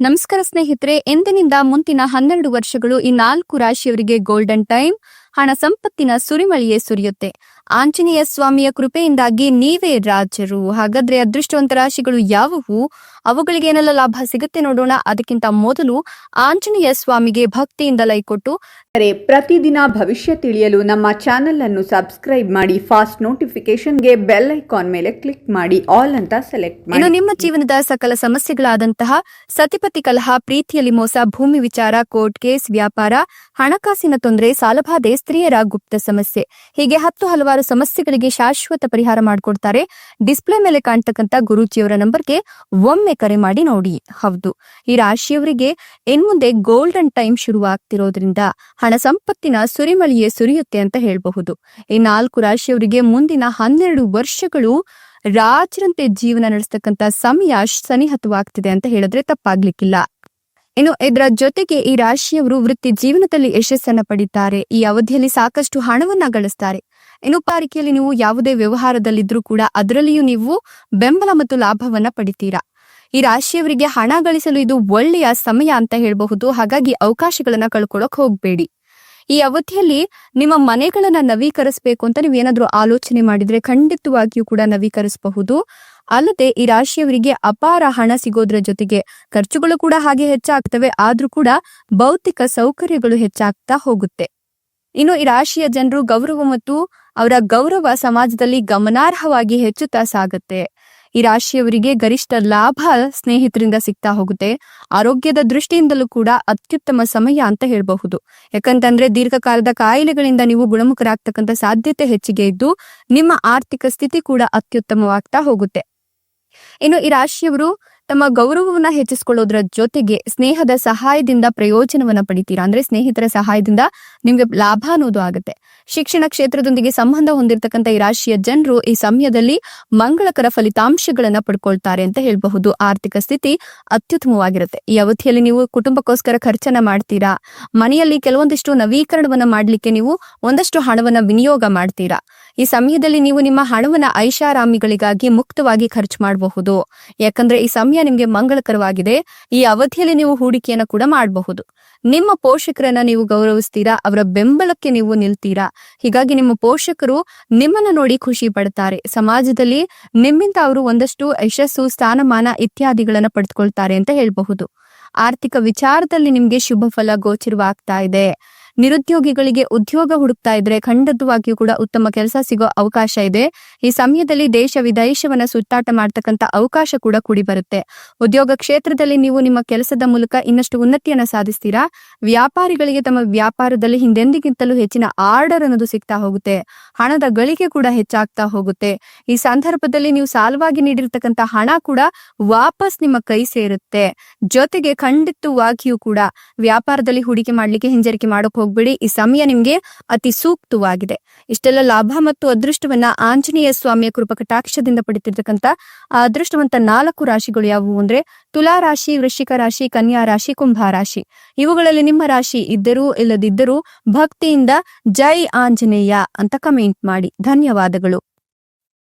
ನಮಸ್ಕಾರ ಸ್ನೇಹಿತರೆ ಎಂದಿನಿಂದ ಮುಂದಿನ ಹನ್ನೆರಡು ವರ್ಷಗಳು ಈ ನಾಲ್ಕು ರಾಶಿಯವರಿಗೆ ಗೋಲ್ಡನ್ ಟೈಮ್ ಹಣ ಸಂಪತ್ತಿನ ಸುರಿಮಳಿಯೇ ಸುರಿಯುತ್ತೆ. ಆಂಜನೇಯ ಸ್ವಾಮಿಯ ಕೃಪೆಯಿಂದಾಗಿ ನೀವೇ ರಾಜರು. ಹಾಗಾದ್ರೆ ಅದೃಷ್ಟವಂತ ರಾಶಿಗಳು ಯಾವುವು? ಅವುಗಳಿಗೆ ಏನೆಲ್ಲ ಲಾಭ ಸಿಗುತ್ತೆ ನೋಡೋಣ. ಅದಕ್ಕಿಂತ ಮೊದಲು ಆಂಜನೇಯ ಸ್ವಾಮಿಗೆ ಭಕ್ತಿಯಿಂದ ಲೈ ಕೊಟ್ಟು. ಪ್ರತಿದಿನ ಭವಿಷ್ಯ ತಿಳಿಯಲು ನಮ್ಮ ಚಾನೆಲ್ ಅನ್ನು ಸಬ್ಸ್ಕ್ರೈಬ್ ಮಾಡಿ ಫಾಸ್ಟ್ ನೋಟಿಫಿಕೇಶನ್ಗೆ ಬೆಲ್ ಐಕಾನ್ ಮೇಲೆ ಕ್ಲಿಕ್ ಮಾಡಿ ಆಲ್ ಅಂತ ಸೆಲೆಕ್ಟ್ ಇನ್ನು ಮಾಡಿ ನಿಮ್ಮ ಜೀವನದ ಸಕಲ ಸಮಸ್ಯೆಗಳಾದಂತಹ ಸತಿಪತಿ ಕಲಹ ಪ್ರೀತಿಯಲ್ಲಿ ಮೋಸ ಭೂಮಿ ವಿಚಾರ ಕೋರ್ಟ್ ಕೇಸ್ ವ್ಯಾಪಾರ ಹಣಕಾಸಿನ ತೊಂದರೆ ಸಾಲಬಾಧೆ ಸ್ತ್ರೀಯರ ಗುಪ್ತ ಸಮಸ್ಯೆ. ಹೀಗೆ ಹತ್ತು ಹಲವಾರು ಸಮಸ್ಯೆಗಳಿಗೆ ಶಾಶ್ವತ ಪರಿಹಾರ ಮಾಡಿಕೊಡ್ತಾರೆ. ಡಿಸ್ಪ್ಲೇ ಮೇಲೆ ಕಾಣ್ತಕ್ಕಂತ ನಂಬರ್ ನಂಬರ್ಗೆ ಒಮ್ಮೆ ಕರೆ ಮಾಡಿ ನೋಡಿ. ಹೌದು, ಈ ರಾಶಿಯವರಿಗೆ ಇನ್ಮುಂದೆ ಗೋಲ್ಡನ್ ಟೈಮ್ ಶುರುವಾಗ್ತಿರೋದ್ರಿಂದ ಹಣ ಸಂಪತ್ತಿನ ಸುರಿಮಳಿಯೇ ಸುರಿಯುತ್ತೆ ಅಂತ ಹೇಳಬಹುದು. ಈ ನಾಲ್ಕು ರಾಶಿಯವರಿಗೆ ಮುಂದಿನ ಹನ್ನೆರಡು ವರ್ಷಗಳು ರಾಜರಂತೆ ಜೀವನ ನಡೆಸ್ತಕ್ಕಂತ ಸಮಯ ಸನಿಹತವಾಗ್ತಿದೆ ಅಂತ ಹೇಳಿದ್ರೆ ತಪ್ಪಾಗ್ಲಿಕ್ಕಿಲ್ಲ. ಇನ್ನು ಇದರ ಜೊತೆಗೆ ಈ ರಾಶಿಯವರು ವೃತ್ತಿ ಜೀವನದಲ್ಲಿ ಯಶಸ್ಸನ್ನ ಪಡಿತಾರೆ. ಈ ಅವಧಿಯಲ್ಲಿ ಸಾಕಷ್ಟು ಹಣವನ್ನ ಗಳಿಸ್ತಾರೆ. ಇನ್ನು ಪಾರಿಕೆಯಲ್ಲಿ ನೀವು ಯಾವುದೇ ವ್ಯವಹಾರದಲ್ಲಿದ್ರೂ ಕೂಡ ಅದರಲ್ಲಿಯೂ ನೀವು ಬೆಂಬಲ ಮತ್ತು ಲಾಭವನ್ನ ಪಡಿತೀರಾ. ಈ ರಾಶಿಯವರಿಗೆ ಹಣ ಗಳಿಸಲು ಇದು ಒಳ್ಳೆಯ ಸಮಯ ಅಂತ ಹೇಳಬಹುದು. ಹಾಗಾಗಿ ಅವಕಾಶಗಳನ್ನ ಕಳ್ಕೊಳಕ್ ಹೋಗ್ಬೇಡಿ. ಈ ಅವಧಿಯಲ್ಲಿ ನಿಮ್ಮ ಮನೆಗಳನ್ನ ನವೀಕರಿಸಬೇಕು ಅಂತ ನೀವೇನಾದ್ರೂ ಆಲೋಚನೆ ಮಾಡಿದ್ರೆ ಖಂಡಿತವಾಗಿಯೂ ಕೂಡ ನವೀಕರಿಸಬಹುದು. ಅಲ್ಲದೆ ಈ ರಾಶಿಯವರಿಗೆ ಅಪಾರ ಹಣ ಸಿಗೋದ್ರ ಜೊತೆಗೆ ಖರ್ಚುಗಳು ಕೂಡ ಹಾಗೆ ಹೆಚ್ಚಾಗ್ತವೆ, ಆದ್ರೂ ಕೂಡ ಭೌತಿಕ ಸೌಕರ್ಯಗಳು ಹೆಚ್ಚಾಗ್ತಾ ಹೋಗುತ್ತೆ. ಇನ್ನು ಈ ರಾಶಿಯ ಜನರು ಗೌರವ ಮತ್ತು ಅವರ ಗೌರವ ಸಮಾಜದಲ್ಲಿ ಗಮನಾರ್ಹವಾಗಿ ಹೆಚ್ಚುತ್ತಾ ಸಾಗುತ್ತೆ. ಈ ರಾಶಿಯವರಿಗೆ ಗರಿಷ್ಠ ಲಾಭ ಸ್ನೇಹಿತರಿಂದ ಸಿಗ್ತಾ ಹೋಗುತ್ತೆ. ಆರೋಗ್ಯದ ದೃಷ್ಟಿಯಿಂದಲೂ ಕೂಡ ಅತ್ಯುತ್ತಮ ಸಮಯ ಅಂತ ಹೇಳಬಹುದು. ಯಾಕಂತಂದ್ರೆ ದೀರ್ಘಕಾಲದ ಕಾಯಿಲೆಗಳಿಂದ ನೀವು ಗುಣಮುಖರಾಗ್ತಕ್ಕಂಥ ಸಾಧ್ಯತೆ ಹೆಚ್ಚಿಗೆ ಇದ್ದು ನಿಮ್ಮ ಆರ್ಥಿಕ ಸ್ಥಿತಿ ಕೂಡ ಅತ್ಯುತ್ತಮವಾಗ್ತಾ ಹೋಗುತ್ತೆ. ಇನ್ನು ಈ ರಾಶಿಯವರು ತಮ್ಮ ಗೌರವವನ್ನ ಹೆಚ್ಚಿಸಿಕೊಳ್ಳೋದ್ರ ಜೊತೆಗೆ ಸ್ನೇಹದ ಸಹಾಯದಿಂದ ಪ್ರಯೋಜನವನ್ನ ಪಡಿತೀರಾ? ಅಂದ್ರೆ ಸ್ನೇಹಿತರ ಸಹಾಯದಿಂದ ನಿಮ್ಗೆ ಲಾಭ ಅನ್ನೋದು ಆಗುತ್ತೆ. ಶಿಕ್ಷಣ ಕ್ಷೇತ್ರದೊಂದಿಗೆ ಸಂಬಂಧ ಹೊಂದಿರತಕ್ಕಂಥ ಈ ರಾಶಿಯ ಜನರು ಈ ಸಮಯದಲ್ಲಿ ಮಂಗಳಕರ ಫಲಿತಾಂಶಗಳನ್ನ ಪಡ್ಕೊಳ್ತಾರೆ ಅಂತ ಹೇಳಬಹುದು. ಆರ್ಥಿಕ ಸ್ಥಿತಿ ಅತ್ಯುತ್ತಮವಾಗಿರುತ್ತೆ. ಈ ಅವಧಿಯಲ್ಲಿ ನೀವು ಕುಟುಂಬಕ್ಕೋಸ್ಕರ ಖರ್ಚನ್ನ ಮಾಡ್ತೀರಾ? ಮನೆಯಲ್ಲಿ ಕೆಲವೊಂದಿಷ್ಟು ನವೀಕರಣವನ್ನ ಮಾಡ್ಲಿಕ್ಕೆ ನೀವು ಒಂದಷ್ಟು ಹಣವನ್ನ ವಿನಿಯೋಗ ಮಾಡ್ತೀರಾ? ಈ ಸಮಯದಲ್ಲಿ ನೀವು ನಿಮ್ಮ ಹಣವನ್ನ ಐಷಾರಾಮಿಗಳಿಗಾಗಿ ಮುಕ್ತವಾಗಿ ಖರ್ಚು ಮಾಡಬಹುದು. ಯಾಕಂದ್ರೆ ಈ ಸಮಯ ನಿಮ್ಗೆ ಮಂಗಳಕರವಾಗಿದೆ. ಈ ಅವಧಿಯಲ್ಲಿ ನೀವು ಹೂಡಿಕೆಯನ್ನ ಕೂಡ ಮಾಡಬಹುದು. ನಿಮ್ಮ ಪೋಷಕರನ್ನ ನೀವು ಗೌರವಿಸ್ತೀರಾ? ಅವರ ಬೆಂಬಲಕ್ಕೆ ನೀವು ನಿಲ್ತೀರಾ? ಹೀಗಾಗಿ ನಿಮ್ಮ ಪೋಷಕರು ನಿಮ್ಮನ್ನ ನೋಡಿ ಖುಷಿ ಪಡ್ತಾರೆ. ಸಮಾಜದಲ್ಲಿ ನಿಮ್ಮಿಂದ ಅವರು ಒಂದಷ್ಟು ಯಶಸ್ಸು, ಸ್ಥಾನಮಾನ ಇತ್ಯಾದಿಗಳನ್ನ ಪಡೆದುಕೊಳ್ತಾರೆ ಅಂತ ಹೇಳಬಹುದು. ಆರ್ಥಿಕ ವಿಚಾರದಲ್ಲಿ ನಿಮ್ಗೆ ಶುಭ ಫಲ ಗೋಚರವಾಗ್ತಾ ಇದೆ. ನಿರುದ್ಯೋಗಿಗಳಿಗೆ ಉದ್ಯೋಗ ಹುಡುಕ್ತಾ ಇದ್ರೆ ಖಂಡಿತವಾಗಿಯೂ ಕೂಡ ಉತ್ತಮ ಕೆಲಸ ಸಿಗೋ ಅವಕಾಶ ಇದೆ. ಈ ಸಮಯದಲ್ಲಿ ದೇಶ ವಿದೇಶವನ್ನ ಸುತ್ತಾಟ ಮಾಡ್ತಕ್ಕಂತ ಅವಕಾಶ ಕೂಡ ಕೂಡಿ ಬರುತ್ತೆ. ಉದ್ಯೋಗ ಕ್ಷೇತ್ರದಲ್ಲಿ ನೀವು ನಿಮ್ಮ ಕೆಲಸದ ಮೂಲಕ ಇನ್ನಷ್ಟು ಉನ್ನತಿಯನ್ನ ಸಾಧಿಸ್ತೀರಾ? ವ್ಯಾಪಾರಿಗಳಿಗೆ ತಮ್ಮ ವ್ಯಾಪಾರದಲ್ಲಿ ಹಿಂದೆಂದಿಗಿಂತಲೂ ಹೆಚ್ಚಿನ ಆರ್ಡರ್ ಅನ್ನೋದು ಸಿಗ್ತಾ ಹೋಗುತ್ತೆ. ಹಣದ ಗಳಿಕೆ ಕೂಡ ಹೆಚ್ಚಾಗ್ತಾ ಹೋಗುತ್ತೆ. ಈ ಸಂದರ್ಭದಲ್ಲಿ ನೀವು ಸಾಲವಾಗಿ ನೀಡಿರ್ತಕ್ಕಂಥ ಹಣ ಕೂಡ ವಾಪಸ್ ನಿಮ್ಮ ಕೈ ಸೇರುತ್ತೆ. ಜೊತೆಗೆ ಖಂಡಿತವಾಗಿಯೂ ಕೂಡ ವ್ಯಾಪಾರದಲ್ಲಿ ಹೂಡಿಕೆ ಮಾಡ್ಲಿಕ್ಕೆ ಹಿಂಜರಿಕೆ ಮಾಡೋಕ್ ಹೋಗ್ಬೇಡಿ. ಈ ಸಮಯ ನಿಮ್ಗೆ ಅತಿ ಸೂಕ್ತವಾಗಿದೆ. ಇಷ್ಟೆಲ್ಲ ಲಾಭ ಮತ್ತು ಅದೃಷ್ಟವನ್ನ ಆಂಜನೇಯ ಸ್ವಾಮಿಯ ಕೃಪಕಟಾಕ್ಷದಿಂದ ಪಡಿತಿರ್ತಕ್ಕಂತ ಆ ಅದೃಷ್ಟವಂತ ನಾಲ್ಕು ರಾಶಿಗಳು ಯಾವುವು ಅಂದ್ರೆ ತುಲಾ ರಾಶಿ, ವೃಶ್ಚಿಕ ರಾಶಿ, ಕನ್ಯಾ ರಾಶಿ, ಕುಂಭ ರಾಶಿ. ಇವುಗಳಲ್ಲಿ ನಿಮ್ಮ ರಾಶಿ ಇದ್ದರೂ ಇಲ್ಲದಿದ್ದರೂ ಭಕ್ತಿಯಿಂದ ಜೈ ಆಂಜನೇಯ ಅಂತ ಕಮೆಂಟ್ ಮಾಡಿ. ಧನ್ಯವಾದಗಳು.